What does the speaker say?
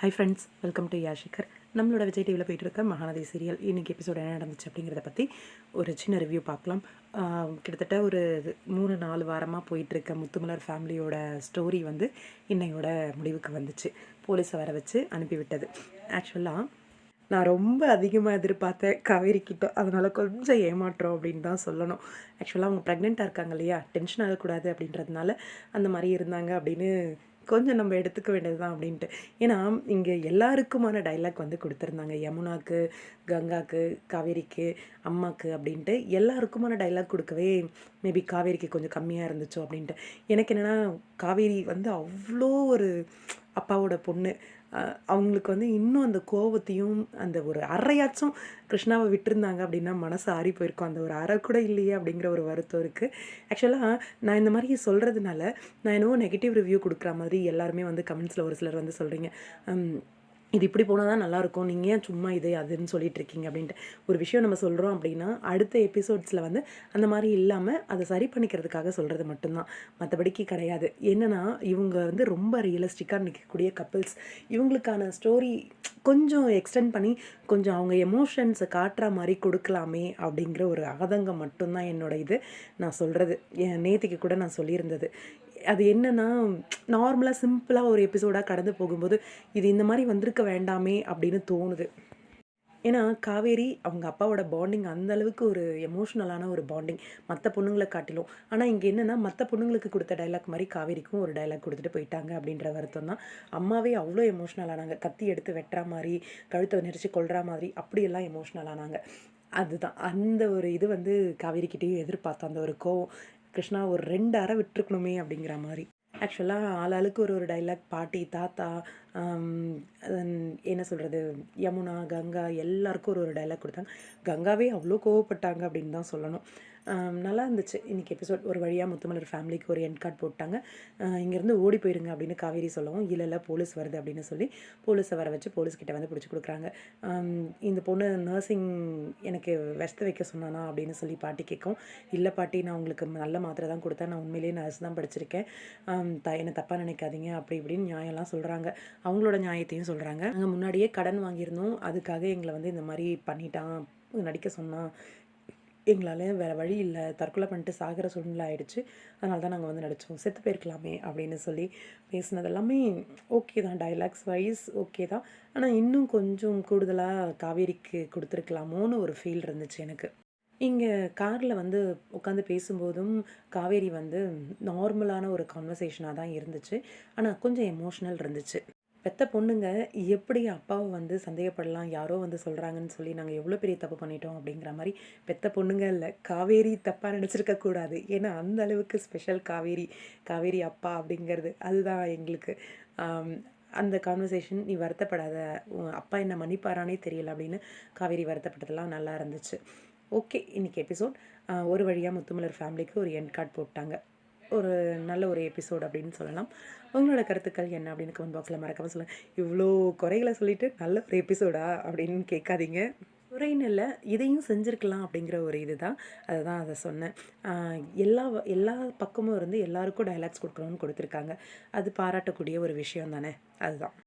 High friends welcome to யாஷிகர் நம்மளோட விஜய் டிவியில் போயிட்டு இருக்க மகாநதி சீரியல் இன்னைக்கு எபிசோட் என்ன நடந்துச்சு அப்படிங்கிறத பற்றி ஒரு சின்ன ரிவ்யூ பார்க்கலாம். கிட்டத்தட்ட ஒரு மூணு நாலு வாரமாக போயிட்டுருக்க முத்துமலர் ஃபேமிலியோட ஸ்டோரி வந்து இன்னையோட முடிவுக்கு வந்துச்சு. போலீஸை வர வச்சு அனுப்பிவிட்டது. ஆக்சுவலாக நான் ரொம்ப அதிகமாக எதிர்பார்த்தேன் காவேரி கிட்ட அதனால் கொஞ்சம் ஏமாற்றம் அப்படின்னு தான் சொல்லணும். ஆக்சுவலாக அவங்க ப்ரெக்னெண்ட்டாக இருக்காங்க இல்லையா? டென்ஷன் ஆகக்கூடாது அப்படின்றதுனால அந்த மாதிரி இருந்தாங்க அப்படின்னு கொஞ்சம் நம்ம எடுத்துக்க வேண்டியது தான் அப்படின்ட்டு. ஏன்னா இங்கே எல்லாருக்குமான டைலாக் வந்து கொடுத்துருந்தாங்க. யமுனாக்கு கங்காக்கு காவேரிக்கு அம்மாக்கு அப்படின்ட்டு எல்லாருக்குமான டைலாக் கொடுக்கவே மேபி காவேரிக்கு கொஞ்சம் கம்மியாக இருந்துச்சோ அப்படின்ட்டு. எனக்கு என்னென்னா காவேரி வந்து அவ்வளோ ஒரு அப்பாவோட பொண்ணு. அவங்களுக்கு வந்து இன்னும் அந்த கோவத்தையும் அந்த ஒரு அரையாச்சும் கிருஷ்ணாவை விட்டுருந்தாங்க அப்படின்னா மனசு ஆறி போயிருக்கும். அந்த ஒரு அரை கூட இல்லையே அப்படிங்கிற ஒரு வருத்தம் இருக்குது ஆக்சுவலாக நான் இந்த மாதிரி சொல்கிறதுனால நான் என்னவோ நெகட்டிவ் ரிவ்யூ கொடுக்குற மாதிரி எல்லாருமே வந்து கமெண்ட்ஸில் ஒரு சிலர் வந்து சொல்கிறீங்க இது இப்படி போனால் தான் நல்லாயிருக்கும். நீங்கள் ஏன் சும்மா இது அதுன்னு சொல்லிட்டு இருக்கீங்க அப்படின்ட்டு. ஒரு விஷயம் நம்ம சொல்கிறோம் அப்படின்னா அடுத்த எபிசோட்ஸில் வந்து அந்த மாதிரி இல்லாமல் அதை சரி பண்ணிக்கிறதுக்காக சொல்கிறது மட்டும்தான். மற்றபடிக்கு கிடையாது. என்னென்னா இவங்க வந்து ரொம்ப ரியலிஸ்டிக்காக நிற்கக்கூடிய கப்பிள்ஸ் இவங்களுக்கான ஸ்டோரி கொஞ்சம் எக்ஸ்டெண்ட் பண்ணி கொஞ்சம் அவங்க எமோஷன்ஸை காட்டுற மாதிரி கொடுக்கலாமே அப்படிங்கிற ஒரு ஆதங்கம் மட்டும்தான் என்னோட இது. நான் சொல்கிறது என் நேத்திக்கு கூட நான் சொல்லியிருந்தது. அது என்னென்னா நார்மலாக சிம்பிளாக ஒரு எபிசோடாக கடந்து போகும்போது இது இந்த மாதிரி வந்திருக்க வேண்டாமே அப்படின்னு தோணுது. ஏன்னா காவேரி அவங்க அப்பாவோட பாண்டிங் அந்த அளவுக்கு ஒரு எமோஷ்னலான ஒரு பாண்டிங் மற்ற பொண்ணுங்களை காட்டிலும். ஆனால் இங்கே என்னென்னா மற்ற பொண்ணுங்களுக்கு கொடுத்த டைலாக் மாதிரி காவேரிக்கும் ஒரு டைலாக் கொடுத்துட்டு போயிட்டாங்க அப்படின்ற வருத்தம் தான். அம்மாவே அவ்வளோ எமோஷ்னல் ஆனாங்க. கத்தி எடுத்து வெட்டுற மாதிரி கழுத்தை நெரிச்சு கொள்கிற மாதிரி அப்படியெல்லாம் எமோஷ்னல் ஆனாங்க. அதுதான். அந்த ஒரு இது வந்து காவேரிக்கிட்டேயும் எதிர்பார்த்தோம் அந்த ஒரு கோவம். கிருஷ்ணா ஒரு ரெண்டு அரை விட்டுருக்கணுமே அப்படிங்கிற மாதிரி. ஆக்சுவலாக ஆளாளுக்கு ஒரு ஒரு டைலாக் பாட்டி தாத்தா என்ன சொல்கிறது யமுனா கங்கா எல்லாருக்கும் ஒரு ஒரு டைலாக் கொடுத்தாங்க. கங்காவே அவ்வளோ கோவப்பட்டாங்க அப்படின்னு தான் சொல்லணும். நல்லா இருந்துச்சு. இன்றைக்கி எபிசோட் ஒரு வழியாக முத்துமலர் ஃபேமிலிக்கு ஒரு என் கார்டு போட்டாங்க. இங்கேருந்து ஓடி போயிருங்க அப்படின்னு காவேரி சொல்லவும் இல்லை இல்லை போலீஸ் வருது அப்படின்னு சொல்லி போலீஸை வர வச்சு போலீஸ்கிட்ட வந்து பிடிச்சி கொடுக்குறாங்க. இந்த பொண்ணு நர்சிங் எனக்கு விஷத்தை வைக்க சொன்னானா அப்படின்னு சொல்லி பாட்டி கேட்கும் இல்லை பாட்டி நான் உங்களுக்கு நல்ல மாத்திரை தான் கொடுத்தேன். நான் உண்மையிலேயே நர்ஸ் தான் படிச்சிருக்கேன். த என்னை தப்பாக நினைக்காதீங்க. அப்படி இப்படின்னு நியாயம்லாம் சொல்கிறாங்க அவங்களோட நியாயத்தையும் சொல்கிறாங்க நாங்கள் முன்னாடியே கடன் வாங்கியிருந்தோம். அதுக்காக எங்களை வந்து இந்த மாதிரி பண்ணிட்டான் நடிக்க சொன்னான். எங்களால் வேறு வழி இல்லை. தற்கொலை பண்ணிட்டு சாகிற சூழ்நிலை ஆயிடுச்சு. அதனால தான் நாங்கள் வந்து நடித்தோம் செத்து போயிருக்கலாமே அப்படின்னு சொல்லி பேசினதெல்லாமே எல்லாமே ஓகே தான். டைலாக்ஸ் வைஸ் ஓகே தான். ஆனால் இன்னும் கொஞ்சம் கூடுதலாக காவேரிக்கு கொடுத்துருக்கலாமோன்னு ஒரு ஃபீல் இருந்துச்சு எனக்கு. இங்கே காரில் வந்து உட்காந்து பேசும்போதும் காவேரி வந்து நார்மலான ஒரு கான்வர்சேஷனாக தான் இருந்துச்சு. ஆனால் கொஞ்சம் எமோஷ்னல் இருந்துச்சு. பெத்த பொண்ணுங்க எப்படி அப்பாவை வந்து சந்தேகப்படலாம் யாரோ வந்து சொல்கிறாங்கன்னு சொல்லி நாங்கள் எவ்வளோ பெரிய தப்பு பண்ணிட்டோம் அப்படிங்கிற மாதிரி பெத்த பொண்ணுங்க இல்லை காவேரி தப்பாக நினச்சிருக்கக்கூடாது ஏன்னா அந்த அளவுக்கு ஸ்பெஷல் காவேரி காவேரி அப்பா அப்படிங்கிறது. அதுதான் எங்களுக்கு. அந்த கான்வர்சேஷன் நீ வருத்தப்படாத. அப்பா என்ன மன்னிப்பாரானே தெரியல அப்படின்னு காவேரி வருத்தப்பட்டதெல்லாம் நல்லா இருந்துச்சு. ஓகே இன்றைக்கி எபிசோட் ஒரு வழியாக முத்துமலர் ஃபேமிலிக்கு ஒரு எண்ட் கார்டு போட்டாங்க. ஒரு நல்ல ஒரு எபிசோட் அப்படின்னு சொல்லலாம். உங்களோட கருத்துக்கள் என்ன அப்படின்னு கமெண்ட் பாக்ஸில் மறக்காமல் சொல்லுங்கள் இவ்வளோ குறைகளை சொல்லிட்டு நல்ல ஒரு எபிசோடா அப்படின்னு கேட்காதீங்க. குறைன்னு இல்லை இதையும் செஞ்சுருக்கலாம் அப்படிங்கிற ஒரு இதுதான். அதை தான் அதை சொன்னேன். எல்லா எல்லா பக்கமும் இருந்து எல்லாருக்கும் டைலாக்ஸ் கொடுக்கணும்னு கொடுத்துருக்காங்க. அது பாராட்டக்கூடிய ஒரு விஷயம் தானே அதுதான்.